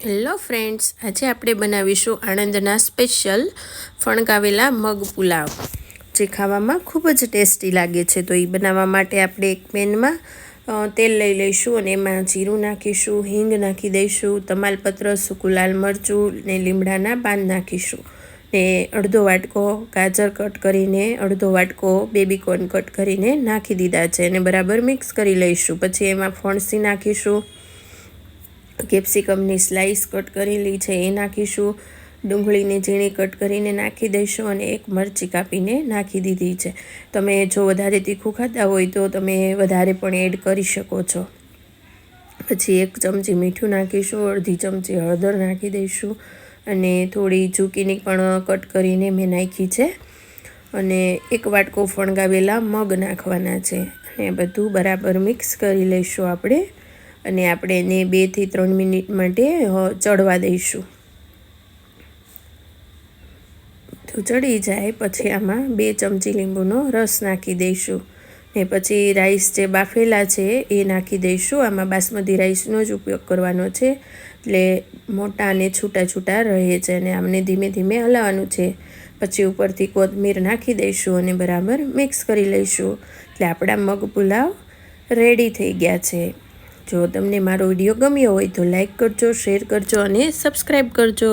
Hello friends, આજે આપણે બનાવીશું આણંદના સ્પેશિયલ ફણગાવેલા મગ પુલાવ, જે ખાવામાં ખૂબ જ ટેસ્ટી લાગે છે. તો એ બનાવવા માટે આપણે એક પેનમાં તેલ લઈ લઈશું અને એમાં જીરું નાખીશું, હિંગ નાખી દઈશું, તમાલપત્ર, સૂકું લાલ મરચું ને લીમડાના પાન નાખીશું. ને અડધો વાટકો ગાજર કટ કરીને, અડધો વાટકો બેબીકોર્ન કટ કરીને નાખી દીધા છે અને બરાબર મિક્સ કરી લઈશું. પછી એમાં ફણસી નાખીશું. કેપ્સિકમની સ્લાઈસ કટ કરેલી છે, એ નાખીશું. ડુંગળીને ઝીણી કટ કરીને નાખી દઈશું અને એક મરચી કાપીને નાખી દીધી છે. તમે જો વધારે તીખું ખાતા હોય તો તમે વધારે પણ એડ કરી શકો છો. પછી એક ચમચી મીઠું નાખીશું, અડધી ચમચી હળદર નાખી દઈશું અને થોડી ઝૂકીની પણ કટ કરીને મેં નાખી છે. અને એક વાટકો ફણગાવેલા મગ નાખવાના છે. અને બધું બરાબર મિક્સ કરી લઈશું આપણે. અને આપણે એને બેથી ત્રણ મિનિટ માટે ચડવા દઈશું. તો ચડી જાય, પછી આમાં બે ચમચી લીંબુનો રસ નાખી દઈશું. ને પછી રાઈસ જે બાફેલા છે, એ નાખી દઈશું. આમાં બાસમતી રાઈસનો જ ઉપયોગ કરવાનો છે. એટલે મોટા અને છૂટા છૂટા રહે છે અને આમને ધીમે ધીમે હલાવવાનું છે. પછી ઉપરથી કોથમીર નાખી દઈશું અને બરાબર મિક્સ કરી લઈશું. એટલે આપણા મગ પુલાવ રેડી થઈ ગયા છે. જો તમને મારો વીડિયો ગમ્યો હોય તો લાઈક કરજો શેર કરજો અને સબસ્ક્રાઈબ કરજો.